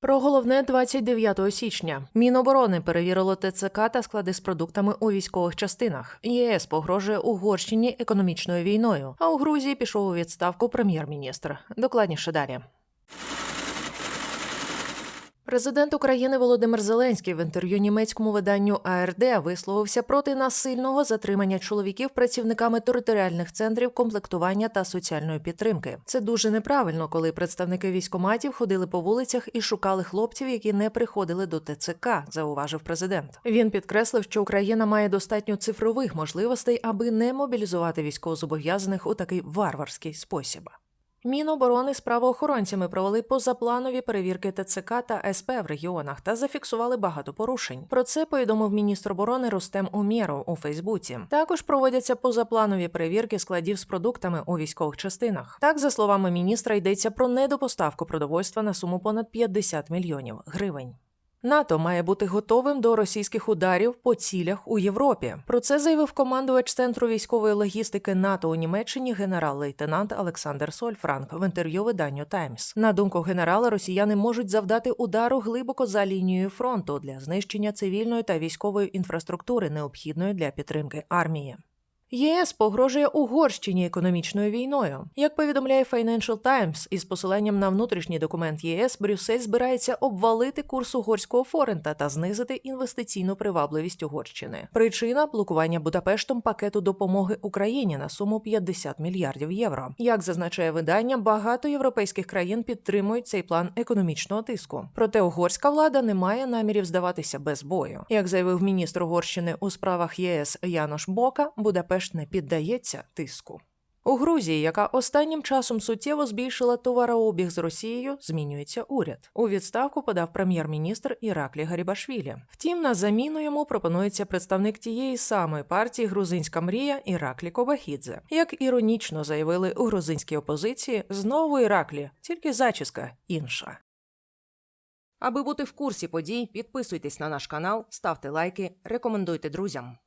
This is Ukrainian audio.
Про головне 29 січня Міноборони перевірило ТЦК та склади з продуктами у військових частинах. ЄС погрожує Угорщині економічною війною. А у Грузії пішов у відставку прем'єр-міністр. Докладніше далі. Президент України Володимир Зеленський в інтерв'ю німецькому виданню АРД висловився проти насильного затримання чоловіків працівниками територіальних центрів комплектування та соціальної підтримки. Це дуже неправильно, коли представники військоматів ходили по вулицях і шукали хлопців, які не приходили до ТЦК, зауважив президент. Він підкреслив, що Україна має достатньо цифрових можливостей, аби не мобілізувати військовозобов'язаних у такий варварський спосіб. Міноборони з правоохоронцями провели позапланові перевірки ТЦК та СП в регіонах та зафіксували багато порушень. Про це повідомив міністр оборони Рустем Умєров у Фейсбуці. Також проводяться позапланові перевірки складів з продуктами у військових частинах. Так, за словами міністра, йдеться про недопоставку продовольства на суму понад 50 мільйонів гривень. НАТО має бути готовим до російських ударів по цілях у Європі. Про це заявив командувач центру військової логістики НАТО у Німеччині генерал-лейтенант Олександр Сольфранк в інтерв'ю виданню Таймс. На думку генерала, росіяни можуть завдати удару глибоко за лінією фронту для знищення цивільної та військової інфраструктури, необхідної для підтримки армії. ЄС погрожує Угорщині економічною війною. Як повідомляє Financial Times, із посиланням на внутрішній документ ЄС, Брюссель збирається обвалити курс угорського форента та знизити інвестиційну привабливість Угорщини. Причина блокування Будапештом пакету допомоги Україні на суму 50 мільярдів євро. Як зазначає видання, багато європейських країн підтримують цей план економічного тиску. Проте угорська влада не має намірів здаватися без бою. Як заявив міністр Угорщини у справах ЄС Янош Бока, Будапешт не піддається тиску. У Грузії, яка останнім часом суттєво збільшила товарообіг з Росією, змінюється уряд. У відставку подав прем'єр-міністр Іраклі Гарібашвілі. Втім, на заміну йому пропонується представник тієї самої партії Грузинська мрія Іраклі Кобахідзе. Як іронічно заявили у грузинській опозиції, знову Іраклі, тільки зачіска інша. Аби бути в курсі подій, підписуйтесь на наш канал, ставте лайки, рекомендуйте друзям.